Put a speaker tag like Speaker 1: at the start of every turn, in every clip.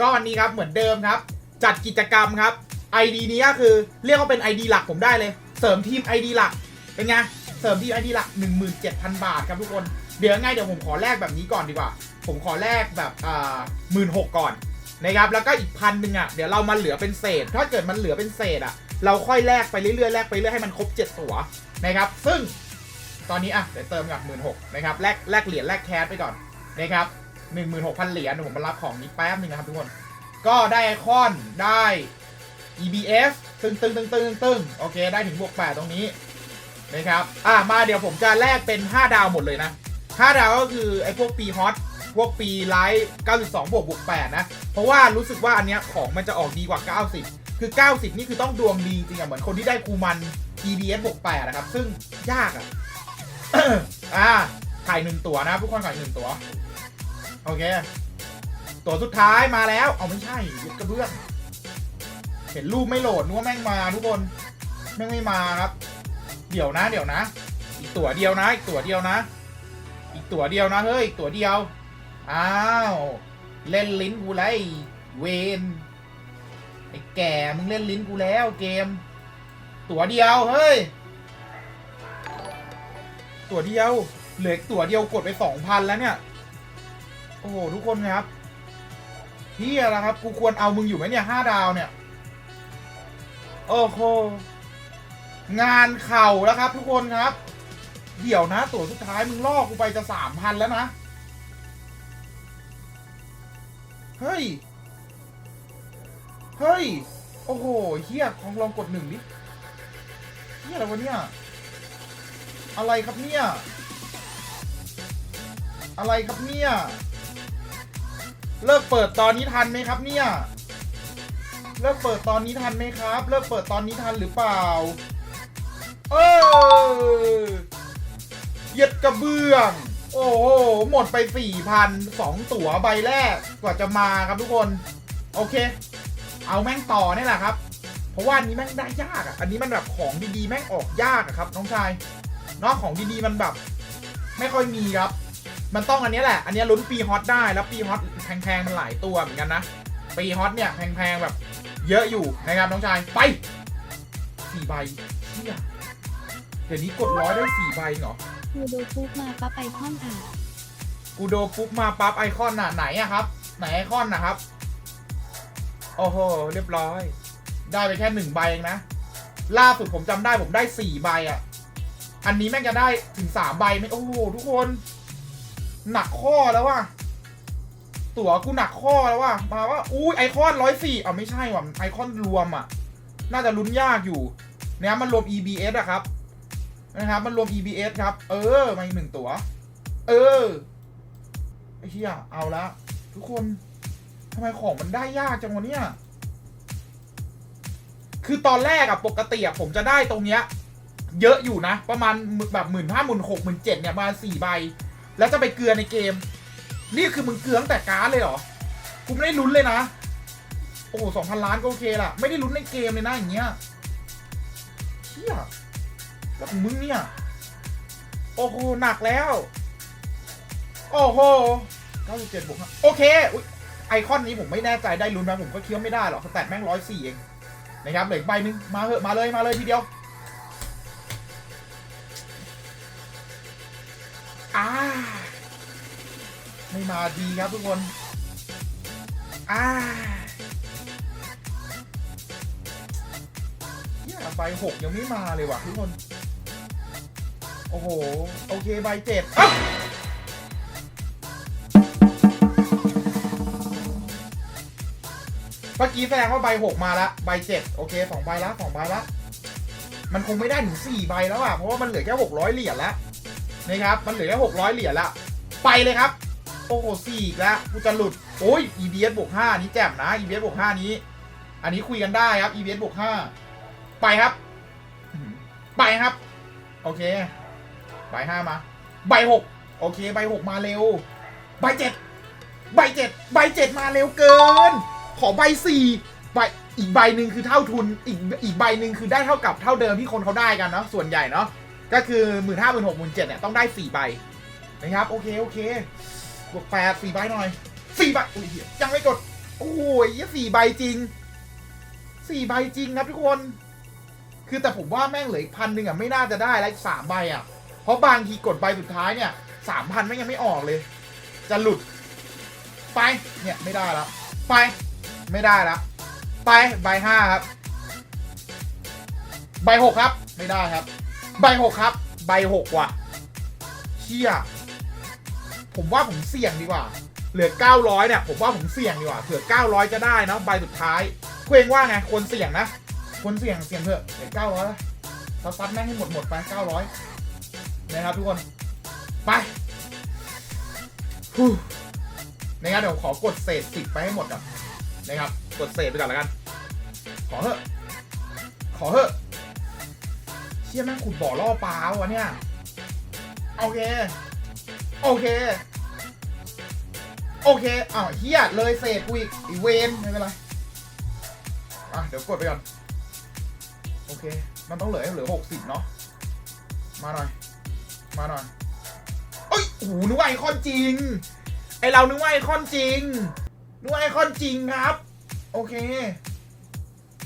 Speaker 1: ก็วันนี้ครับเหมือนเดิมครับ จัดกิจกรรมครับ ID นี้ก็คือเรียกว่าเป็น ID หลักผมได้เลย เสริมทีม ID หลัก เป็นไง เสริมทีม ID หลัก 17,000 บาทครับทุกคน เดี๋ยวยังไงเดี๋ยวผมขอแลกแบบนี้ก่อนดีกว่า ผมขอแลกแบบอ่าหมื่นหกก่อนนะครับแล้วก็อีกพันหนึ่งอะเดี๋ยวเรามาเหลือเป็นเศษ ถ้าเกิดมันเหลือเป็นเศษอะ เราค่อยแลกไปเรื่อยๆแลกไปเรื่อยให้มันครบ 7 ตัวนะครับ ซึ่งตอนนี้อะเดี๋ยวเติมกับหมื่นหกนะครับแลกแลกเหรียญแลกแคสไปก่อนนะครับ หนึ่งหมื่นหกพันเหรียญเดี๋ยวผมมารับของนี้แป๊บหนึงนะครับทุกคน ก็ได้ไอคอนได้ EBS ตึงตึงตึงตึงตึงโอเค ได้ถึงบวก8ตรงนี้นะครับ อะมาเดี๋ยวผมจะแลกเป็น 5 ดาวหมดเลยนะ 5 ดาวก็คือไอ้พวกปีฮอตพวกปีไลท์92 บวกบวก8นะ เพราะว่ารู้สึกว่าอันเนี้ยของมันจะออกดีกว่า 90 คือ 90 นี่คือต้องดวงดีจริงอะเหมือนคนที่ได้คูมัน EBS บวก8นะครับ ซึ่งยากอะอ่าขายหนึ่งตัวนะทุกคนขายหนึ่งตัว โอเค ตัวสุดท้ายมาแล้ว เอาไม่ใช่ยึดกระเบื้อง เห็นรูปไม่โหลดนึกว่าแม่งมาทุกคน แม่งไม่มาครับ เดี๋ยวนะ เดี๋ยวนะ อีกตัวเดียวนะ อีกตัวเดียวนะ อีกตัวเดียวนะ เฮ้ย อีกตัวเดียว อ้าว เล่นลิ้นกูแล้วไอ้เวนไอ้แก่ มึงเล่นลิ้นกูแล้วเกม ตัวเดียว เฮ้ย ตัวเดียว เหลืออีกตัวเดียวกดไปสองพันแล้วเนี่ย โอ้โหทุกคนครับเฮียแล้วครับ กูควรเอามึงอยู่ไหมเนี่ยห้าดาวเนี่ย โอ้โห งานเข่าแล้วครับ ทุกคนครับ เดี๋ยวนะ ตัวสุดท้ายมึงล่อกูไปจะสามพันแล้วนะ เฮ้ย เฮ้ย โอ้โหเฮียลองลองกดหนึ่งดิเฮียอะไรวะเนี่ย อะไรครับเนี่ย อะไรครับเนี่ย เลิกเปิดตอนนี้ทันไหมครับเนี่ย เลิกเปิดตอนนี้ทันไหมครับ เลิกเปิดตอนนี้ทันหรือเปล่า เออเหย็ดกระเบื้อง โอ้โห หมดไปสี่พันสองตั๋วใบแรกกว่าจะมาครับทุกคน โอเค เอาแม่งต่อนี่แหละครับ เพราะว่าอันนี้แม่งได้ยากอะ อันนี้มันแบบของดีๆ แม่งออกยากอะครับ น้องชายนอกของดีๆ มันแบบ ไม่ค่อยมีครับ มันต้องอันนี้แหละ อันนี้ลุ้นปีฮอตได้แล้วปีฮอตแพงๆมันหลายตัวเหมือนกันนะ ปีฮอตเนี่ยแพงๆแบบเยอะอยู่นะครับน้องชายไปสี่ใบเชี่ยเดี๋ยวนี้กดร้อยได้สี่ใบเหรอ
Speaker 2: คือดูปุ๊บมาปั๊บไอคอนอะ
Speaker 1: กูโดปุ๊บมาปั๊บไอคอนน่ะไหนอะครับ ไหนไอคอนนะครับ โอ้โหเรียบร้อย ได้ไปแค่หนึ่งใบเองนะ ล่าสุดผมจำได้ผมได้สี่ใบอะอันนี้แม่งจะได้ถึงสามใบไหมโอ้โหทุกคน หนักข้อแล้วว่ะตั๋วกูหนักข้อแล้วว่ะมาว่าอุ้ยไอคอนร้อยสี่อะไม่ใช่ว่ะไอคอนรวมอะ น่าจะลุ้นยากอยู่เนี่ยมันรวม EBS อะครับนะครับ มันรวม EBS ครับ เออมาอีกหนึ่งตั๋วเออไอเหี้ยเอาละทุกคนทำไมของมันได้ยากจังวะเนี่ยคือตอนแรกอะปกติอะผมจะได้ตรงเนี้ย เยอะอยู่นะ ประมาณแบบหมื่นห้าหมื่นหกหมื่นเจ็ดเนี่ยประมาณสี่ใบ แล้วจะไปเกลือในเกม นี่คือมึงเกลือตั้งแต่การ์ดเลยเหรอ กูไม่ได้ลุ้นเลยนะ โอ้โหสองพันล้านก็โอเคละไม่ได้ลุ้นในเกมเลยนะอย่างเงี้ยเชี่ยแล้วของมึงเนี่ย โอ้โห หนักแล้ว โอ้โห97บเจ็ดบวกโอเคอุ๊ยไอคอนนี้ผมไม่แน่ใจได้ลุ้นไหมผมก็เคี้ยวไม่ได้หรอกสแตทแม่งร้อยสี่เองนะครับเหลือใบนึง มาเหอะมาเลยมาเลยทีเดียว ไม่มาดีครับทุกคนอ่าเนี่ยใบหกยังไม่มาเลยว่ะทุกคน โอ้โห โอเคใบเจ็ดอ๊ะเมื่อกี้แสดงว่าใบหกมาละใบเจ็ดโอเคสองใบละสองใบละมันคงไม่ได้ถึงสี่ใบแล้วอะเพราะว่ามันเหลือแค่หกร้อยเหรียญแล้วนะครับ มันเหลือแค่หกร้อยเหรียญละไปเลยครับ โอ้โหสี่อีกแล้วกูจะหลุด โอ้ย EBS บวก5อันนี้แจ่มนะ EBS บวก5นี้ อันนี้คุยกันได้ครับ EBS บวก5ไปครับ ไปครับ โอเค ใบห้ามา ใบหกโอเค ใบหกมาเร็ว ใบเจ็ดใบเจ็ดใบเจ็ดมาเร็วเกิน ขอใบสี่ใบอีกใบหนึ่งคือเท่าทุน อีกอีกใบหนึ่งคือได้เท่ากับเท่าเดิมที่คนเขาได้กันเนาะส่วนใหญ่เนาะก็คือหมื่นห้าหมื่นหกหมื่นเจ็ดเนี่ยต้องได้สี่ใบนะครับ โอเค โอเค บวกแปดสี่ใบหน่อยสี่ใบอุ้ยเหี้ยยังไม่กด โอ้ยสี่ใบจริงสี่ใบจริงครับทุกคน คือแต่ผมว่าแม่งเหลืออีกพันหนึ่งอะไม่น่าจะได้แล้วสามใบอะ เพราะบางทีกดใบสุดท้ายเนี่ยสามพันไม่งยังไม่ออกเลย จะหลุด ไป เนี่ยไม่ได้ล้วไป ไม่ได้ล้วไปใบห้าครับ ใบหกครับ ไม่ได้ครับ ใบหกครับ ใบหกว่ะเชี่ย ผมว่าผมเสี่ยงดีกว่า เหลือ 900เนี่ยผมว่าผมเสี่ยงดีกว่าเผื่อ 900 จะได้นะใบสุดท้ายเคว้งว่าไงคนเสี่ยงนะ คนเสี่ยงเสี่ยงเถอะเหลือ900แล้วซัดซัดแม่งให้หมดหมดไป 900 นะครับทุกคน ไปนะครับเดี๋ยวขอกดเศษสิบไปให้หมดก่อนนะครับ กดเศษไปก่อนแล้วกัน ขอเถอะขอเถอะเชี่ยแม่งขุดบ่อล่อปลาวะเนี่ย โอเค โอเค โอเคอ้าวเฮียเลยเศษกูอีกอีเวนไม่เป็นไรอะเดี๋ยวกดไปก่อน โอเค มันต้องเหลือเหลือหกสิบเนาะมาหน่อย มาหน่อยเอ้ยโอ้โหนึกว่าไอคอนจริง ไอเรานึกว่าไอคอนจริงนึกว่าไอคอนจริงครับ โอเค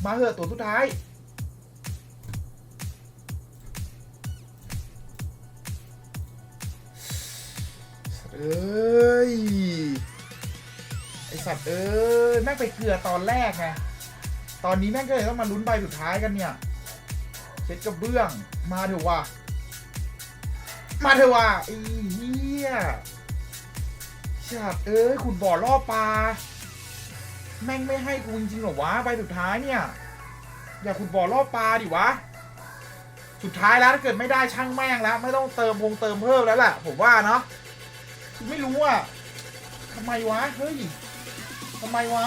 Speaker 1: มาเถอะตัวสุดท้าย อ้ย ไอสัตว์เอ้ยแม่งไปเกลือตอนแรกไง ตอนนี้แม่งก็เลยต้องมาลุ้นใบสุดท้ายกันเนี่ยเช็ดกระเบื้อง มาเถอะว่ะ มาเถอะว่ะไอ้เหี้ยฉัดเอ้ยขุดบ่อล่อปลา แม่งไม่ให้กูจริงๆหรอวะใบสุดท้ายเนี่ย อย่าขุดบ่อล่อปลาดิวะสุดท้ายแล้วถ้าเกิดไม่ได้ช่างแม่งแล้ว ไม่ต้องเติมพงเติมเพิ่มแล้วแหละผมว่าเนาะ ไม่รู้อะทำไมวะ เฮ้ยทำไมวะ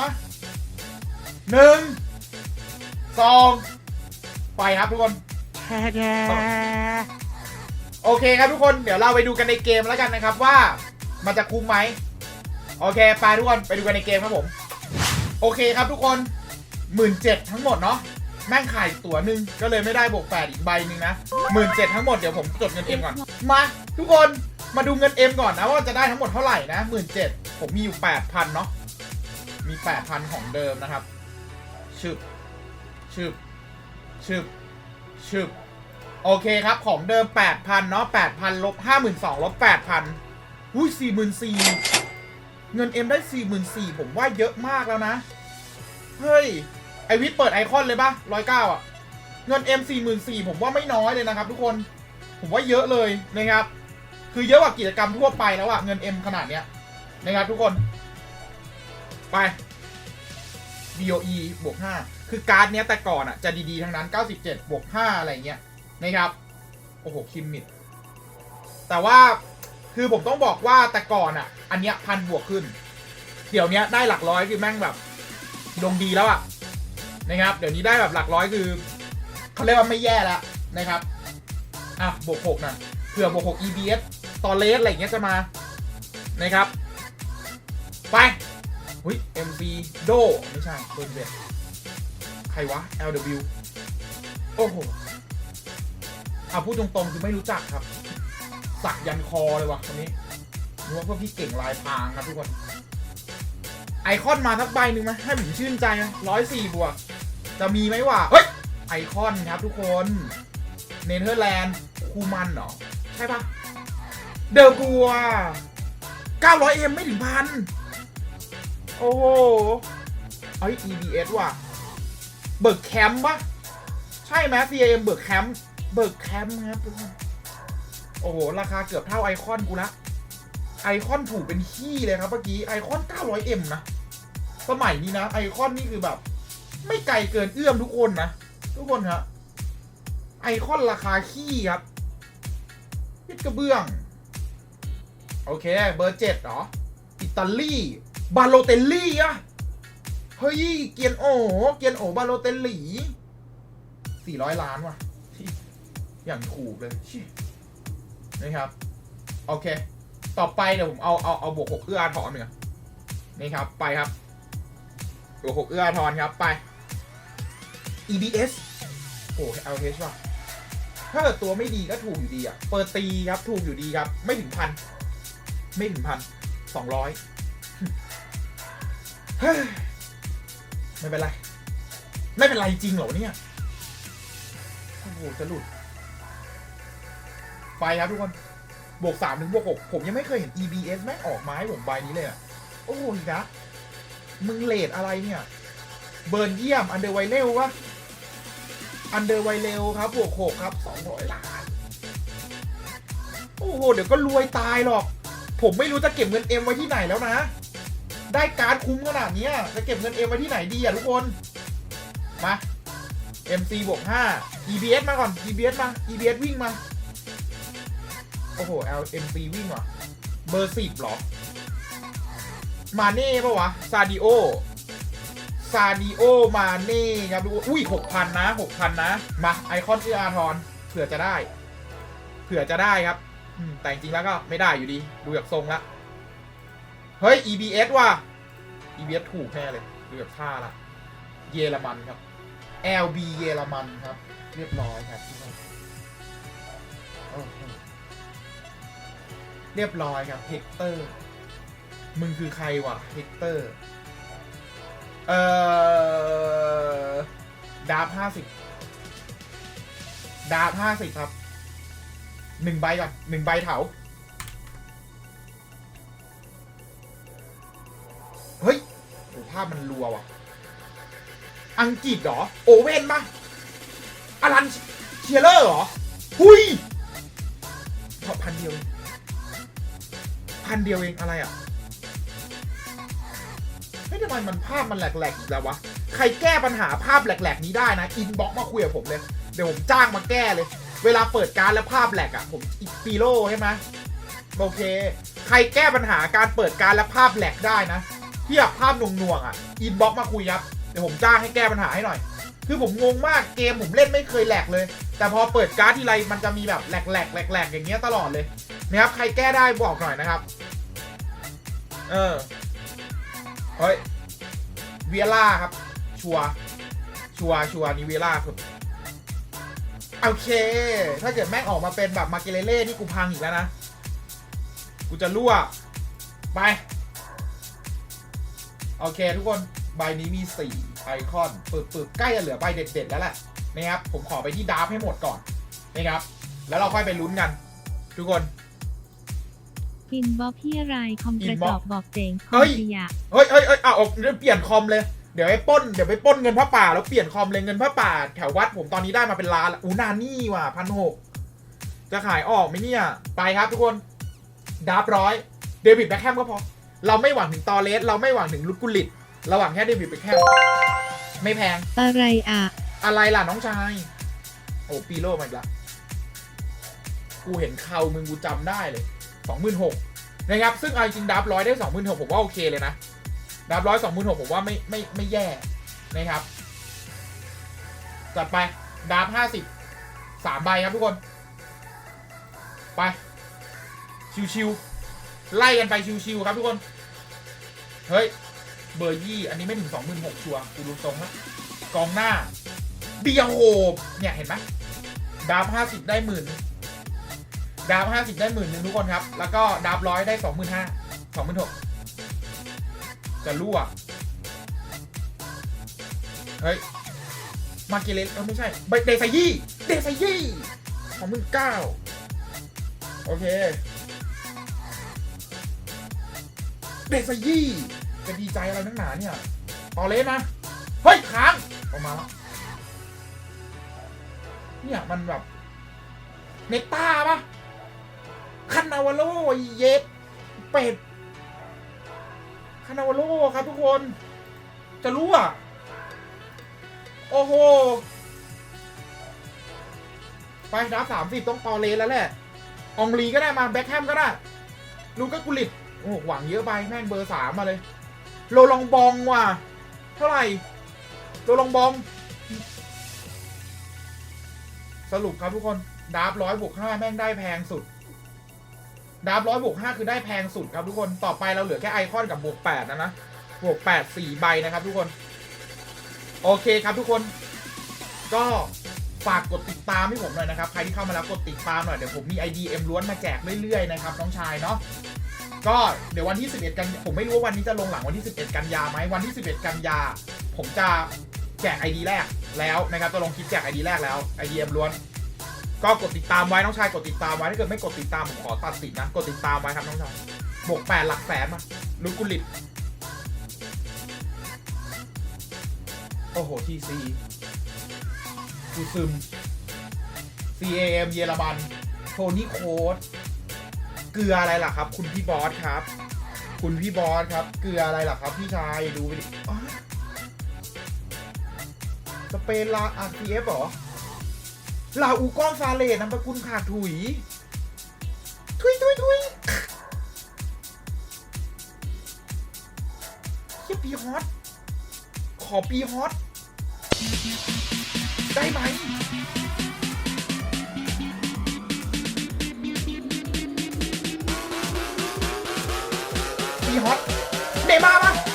Speaker 1: หนึ่งสองไปครับทุกคนโอเคครับทุกคนเดี๋ยวเราไปดูกันในเกมแล้วกันนะครับว่ามันจะคุ้มไหมโอเคไปทุกคนไปดูกันในเกมครับผม โอเคครับทุกคนหมื่นเจ็ดทั้งหมดเนาะแม่งขายตัวหนึ่งก็เลยไม่ได้บวกแปดอีกใบหนึ่งนะหมื่นเจ็ดทั้งหมดเดี๋ยวผมจดเงินเอ็มก่อน มา ทุกคน มาดูเงินเอ็มก่อนนะว่าจะได้ทั้งหมดเท่าไหร่นะหมื่นเจ็ดผมมีอยู่แปดพันเนาะมีแปดพันของเดิมนะครับชึบชึบชึบชึบโอเคครับของเดิม8,000เนาะ8,000ลบ52,000ลบ8,000อุ้ย44,000เงินเอ็มได้44,000ผมว่าเยอะมากแล้วนะ เฮ้ย ไอวิทย์เปิดไอคอนเลยปะ109อะ เงินเอ็ม44,000ผมว่าไม่น้อยเลยนะครับทุกคน ผมว่าเยอะเลยนะครับ คือเยอะกว่ากิจกรรมทั่วไปแล้วอะเงินเอ็มขนาดเนี้ยนะครับทุกคน ไป BOE บวก5คือการ์ดเนี้ยแต่ก่อนอะจะดีๆทั้งนั้น 97 บวก 5 อะไรเงี้ยนะครับ โอ้โห คิมมิด แต่ว่าคือผมต้องบอกว่าแต่ก่อนอะอันเนี้ยพันบวกขึ้น เดี๋ยวนี้ได้หลักร้อยคือแม่งแบบดวงดีแล้วอะนะครับ เดี๋ยวนี้ได้แบบหลักร้อยคือเขาเรียกว่าไม่แย่แล้วนะครับ อะบวกหกนะเผื่อบวกหก EBS ตอเลสอะไรอย่างเงี้ยจะมา นะครับ ไปหุ้ย MC โดไม่ใช่เบอร์เบ็ดใครวะ LW โอ้โหเอาพูดตรงๆคือไม่รู้จักครับ สักยันคอเลยวะคนนี้นึกว่าพี่เก่งลายพางครับทุกคน ไอคอนมาสักใบหนึ่งไหมให้ผมชื่นใจไหมร้อยสี่บวก จะมีไหมวะเฮ้ย ไอคอนครับทุกคน เนเธอร์แลนด์คูมันเหรอ ใช่ปะ เดอร์บัว 900M ไม่ถึงพัน โอ้โหเอ้ย EBS ว่ะ เบิร์กแคมป์ปะใช่ไหม CAM เบิร์กแคมป์ เบิร์กแคมป์ครับทุกคนโอ้โห ราคาเกือบเท่าไอคอนกูละ ไอคอนถูกเป็นขี้เลยครับเมื่อกี้ ไอคอน 900M นะ สมัยนี้นะ ไอคอนนี่คือแบบ ไม่ไกลเกินเอื้อมทุกคนนะ ทุกคนครับไอคอนราคาขี้ครับพิดกระเบื้อง โอเค เบอร์เจ็ดเหรอ อิตาลี บาโลเตลลี่อะเฮ้ย เกียนโอเกียนโอบาโลเตลลี่สี่ร้อยล้านว่ะ อย่างถูกเลยนะครับ โอเค ต่อไปเดี๋ยวผมเอาเอาเอาบวกหกเอื้ออาทรหนึ่งนี่ครับ ไปครับบวกหกเอื้ออาทรครับ ไป EBS โอ้ LH ว่ะถ้าเกิดตัวไม่ดีก็ถูกอยู่ดีอะเปิดตีครับ ถูกอยู่ดีครับ ไม่ถึงพัน ไม่ถึงพันสองร้อยไม่เป็นไร ไม่เป็นไรจริงเหรอเนี่ยโอ้โหจะหลุด ไปครับทุกคน บวกสามถึงบวกหกผมยังไม่เคยเห็น EBS แม่งออกไม้ผมใบนี้เลยอะโอ้โหนะมึงเลดอะไรเนี่ย เบิร์นเยี่ยม อันเดอร์ไวเร็ววะอันเดอร์ไวเร็วครับ บวกหกครับสองร้อยล้าน โอ้โห เดี๋ยวก็รวยตายหรอก ผมไม่รู้จะเก็บเงินเอ็มไว้ที่ไหนแล้วนะ ได้การคุ้มขนาดนี้จะเก็บเงินเอ็มไว้ที่ไหนดีอะทุกคน มา MC บวก5 EBS มาก่อน EBS มา EBS วิ่งมา โอ้โห LMC วิ่งว่ะ เบอร์สิบหรอ มาเน่ปะวะ ซาดิโอ ซาดิโอ มาเน่ครับดูอุ้ยหกพันนะหกพันนะ มา ไอคอนชื่ออาทรเผื่อจะได้ เผื่อจะได้ครับ แต่จริงแล้วก็ไม่ได้อยู่ดี ดูจากทรงละ เฮ้ย EBS ว่ะ EBS ถูกแน่เลย ดูจากท่าละ เยอรมันครับ LB เยอรมันครับ เรียบร้อยครับเรียบร้อยครับเฮกเตอร์ มึงคือใครวะเฮกเตอร์ เอ่อดาบห้าสิบดาบห้าสิบครับ หนึ่งใบก่อนหนึ่งใบเถาเฮ้ยโอ้ภาพมันรัวว่ะ อังกฤษเหรอ โอเว่นปะอลันเชียเลอร์เหรอ หุยพันเดียวเองพันเดียวเองอะไรอะเฮ้ยทำไมมันภาพมันแหลกๆอีกแล้ววะ ใครแก้ปัญหาภาพแหลกๆ นี้ได้นะ อินบ็อกมาคุยกับผมเลย เดี๋ยวผมจ้างมาแก้เลย เวลาเปิดการแล้วภาพแหลกอะผมอีปีโร่ใช่ไหมโอเค ใครแก้ปัญหาการเปิดการและภาพแหลกได้นะที่แบบภาพหน่วงๆอะอินบ็อกมาคุยครับเดี๋ยวผมจ้างให้แก้ปัญหาให้หน่อย คือผมงงมากเกมผมเล่นไม่เคยแหลกเลย แต่พอเปิดการ์ดทีไรมันจะมีแบบแหลกแหลกแหลกแหลกอย่างเงี้ยตลอดเลยนะครับใครแก้ได้บอกหน่อยนะครับ เออเฮ้ยเวียล่าครับ ชัวชัวชัวนี่เวียล่าครับ โอเค ถ้าเกิดแม่งออกมาเป็นแบบมาเกเลเล่นี่กูพังอีกแล้วนะ กูจะรั่ว ไป โอเคทุกคน ใบนี้มี 4 ไอคอนปึบปึบใกล้จะเหลือใบเด็ด ๆ แล้วแหละนะครับ ผมขอไปที่ดาร์ฟให้หมดก่อนนะครับ แล้วเราค่อยไปลุ้นกัน ทุกคน
Speaker 2: อินบ็อกพี่อะไรคอมกระจอกบอกเจ๋งค
Speaker 1: เฮ้
Speaker 2: อม
Speaker 1: ย
Speaker 2: ขยะ
Speaker 1: เฮ้ยเฮ้ยเฮ้ยเอาเอาเดี๋ยวเปลี่ยนคอมเลย เดี๋ยวไปปล้นเดี๋ยวไปปล้นเงินพระป่าแล้วเปลี่ยนคอมเลยเงินพระป่า แถววัดผมตอนนี้ได้มาเป็นล้านละอูนานี่ว่ะพันหกจะขายออกไหมเนี่ย ไปครับทุกคนดาร์ฟร้อยเดวิดแบ็คแฮมก็พอ เราไม่หวังถึงตอเลสเราไม่หวังถึงลุกกุลิตเราหวังแค่เดวิดแบ็คแฮมไม่แพง
Speaker 2: อะไรอะ
Speaker 1: อะไรล่ะน้องชาย โอ้ปีโลมาอีกละกูเห็นเขามึงกูจำได้เลยสองหมื่นหกนะครับ ซึ่งเอาจริงดับร้อยได้สองหมื่นหกผมว่าโอเคเลยนะ ดับร้อยสองหมื่นหกผมว่าไม่ไม่ไม่แย่นะครับจัดไปดับห้าสิบสามใบครับทุกคน ไป ชิวๆไล่กันไปชิวๆครับทุกคน เฮ้ย เบอร์ยี่ อันนี้ไม่ถึงสองหมื่นหกชัวร์กูดูตรงแล้วกองหน้า เบียร์โฮบเนี่ย เห็นไหมดาบห้าสิบได้หมื่นดาบห้าสิบได้หมื่นหนึ่งทุกคนครับ แล้วก็ดาบร้อยได้สองหมื่นห้าสองหมื่นหก จะรั่ว เฮ้ย มาเกเลนเออไม่ใช่เบเดซายี่ เดซายี่สองมื่นเก้าโอเค เดซายี่ จะดีใจอะไรนักหนาเนี่ย ต่อเลสนะ เฮ้ยค้างออกมาแล้วเนี่ย มันแบบ เนต้าปะคานาวาโลเย็ดเป็ด คานาวาโลครับทุกคน จะรู้อะ โอ้โห ไปดับสามสิบต้องตอเลสแล้วแหละ องลีก็ได้มา แบ็คแฮมก็ได้ ลูกก็กุลิตโอ้โหหวังเยอะไป แม่งเบอร์สามมาเลย โลลองบองว่ะ เท่าไหร่ โลลองบอง สรุปครับทุกคน ดาบร้อยบวกห้าแม่งได้แพงสุด ดาบร้อยบวกห้าคือได้แพงสุดครับทุกคนต่อไปเราเหลือแค่ไอคอนกับบวกแปดนะนะบวกแปดสี่ใบนะครับทุกคน โอเคครับทุกคน ก็ฝากกดติดตามให้ผมหน่อยนะครับ ใครที่เข้ามาแล้วกดติดตามหน่อยเดี๋ยวผมมี ID เอ็มล้วนมาแจกเรื่อยๆนะครับน้องชายเนาะก็เดี๋ยววันที่ 11 กันผมไม่รู้ว่าวันนี้จะลงหลังวันที่ 11 กันยาไหมวันที่ 11 กันยา ผมจะแจก ID แรกแล้วนะครับจะลงคลิปแจก ID แรกแล้ว ID เอ็มล้วน ก็กดติดตามไว้น้องชายกดติดตามไว้ถ้าเกิดไม่กดติดตามผมขอตัดสินนะกดติดตามไว้ครับน้องชายบวกแปดหลักแสนมาลุกกุลิตโอ้โหทีซีกูซึม CAM เยอรมันโทนี่โค้ดเกลืออะไรล่ะครับ คุณพี่บอสครับ คุณพี่บอสครับ เกลืออะไรล่ะครับ พี่ชายดูไปดิสเปนลาอาร์ทีเอฟเหรอ ลาอูกอนซาเลตนามสกุลขาดถุยทุยทุยทุยเฮียปีฮอต ขอปีฮอต ได้ไหมปีฮอตเนย์มา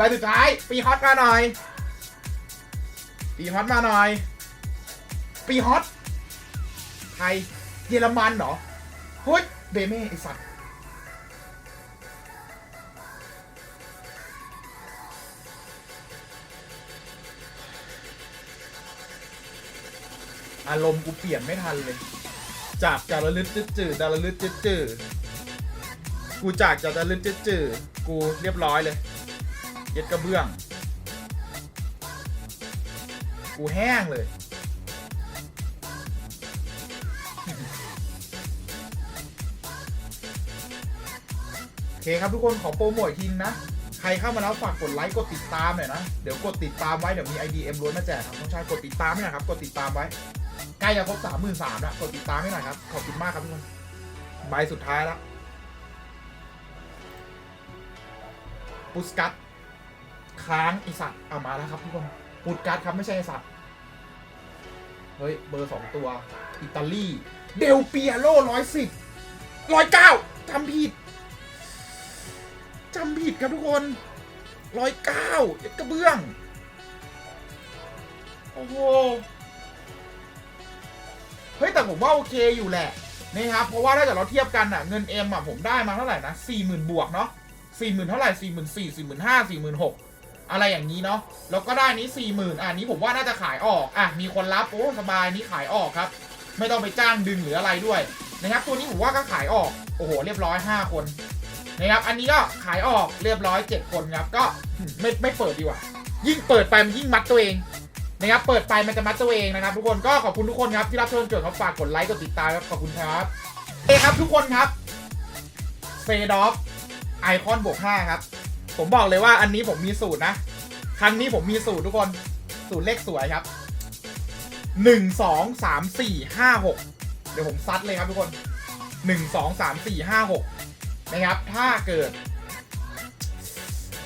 Speaker 1: ใบสุดท้าย ปีฮอตมาหน่อย ปีฮอตมาหน่อย ปีฮอตไทยเยอรมันเหรอเฮ้ยเบเม่ไอสัตว์อารมณ์กูเปลี่ยนไม่ทันเลย จากจาระลึดจืดจืดดาระลึดจืดจืดกูจากจาระลึดจืดจืดกูเรียบร้อยเลย เย็ดกระเบื้อง กูแห้งเลย โอเคครับทุกคนขอโปรโมททีนนะ ใครเข้ามาแล้วฝากกดไลค์ กดติดตามหน่อยนะ เดี๋ยวกดติดตามไว้ เดี๋ยวมี ID เอ็มล้วนมาแจกครับน้องชายกดติดตามให้หน่อยครับ กดติดตามไว้ ใกล้จะครบสามหมื่นสามแล้ว กดติดตามให้หน่อยครับ ขอบคุณมากครับทุกคนใบสุดท้ายแล้วปุสกัต ค้างไอสัตว์เอามาแล้วครับทุกคนปุสกัตครับไม่ใช่ไอสัตว์เฮ้ย เบอร์สองตัว อิตาลี เดลเปียโลร้อยสิบร้อยเก้าจำผิดจำผิดครับทุกคนร้อยเก้าเอ็ดกระเบื้อง โอ้โห เฮ้ย แต่ผมว่าโอเคอยู่แหละนะครับ เพราะว่าถ้าเกิดเราเทียบกันอะเงินเอ็มอะผมได้มาเท่าไหร่นะสี่หมื่นบวกเนาะสี่หมื่นเท่าไหร่สี่หมื่นสี่สี่หมื่นห้าสี่หมื่นหก อะไรอย่างนี้เนาะแล้วก็ได้นี้สี่หมื่นอะนี้ผมว่าน่าจะขายออกอะมีคนรับโอ้สบายนี้ขายออกครับ ไม่ต้องไปจ้างดึงหรืออะไรด้วยนะครับ ตัวนี้ผมว่าก็ขายออกโอ้โห เรียบร้อยห้าคนนะครับอันนี้ก็ขายออกเรียบร้อยเจ็ดคนครับก็ไม่ไม่เปิดดีกว่า ยิ่งเปิดไปมันยิ่งมัดตัวเองนะครับเปิดไปมันจะมัดตัวเองนะครับ ทุกคนก็ขอบคุณทุกคนครับที่รับชมจนจบครับฝากกดไลค์กดติดตามครับขอบคุณครับเอครับทุกคนครับเฟดอฟไอคอนบวกห้าครับ ผมบอกเลยว่าอันนี้ผมมีสูตรนะ ครั้งนี้ผมมีสูตรทุกคน สูตรเลขสวยครับหนึ่งสองสามสี่ห้าหกเดี๋ยวผมซัดเลยครับทุกคนหนึ่งสองสามสี่ห้าหกนะครับ ถ้าเกิด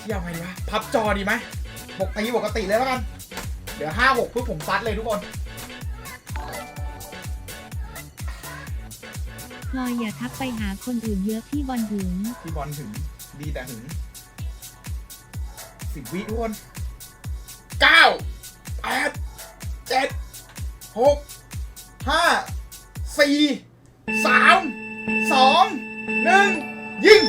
Speaker 1: เที่ยวไงดีวะพับจอดีไหมปกติปกติเลยแล้วกัน เดี๋ยวห้าหกปุ๊บผมซัดเลยทุกคน
Speaker 2: พลอยอย่าทักไปหาคนอื่นเยอะพี่บอลถึง
Speaker 1: พี่บอลถึง ดีแต่ถึง สิบวิทุกคนเก้าแปดเจ็ดหกห้าสี่สามสองหนึ่งยิง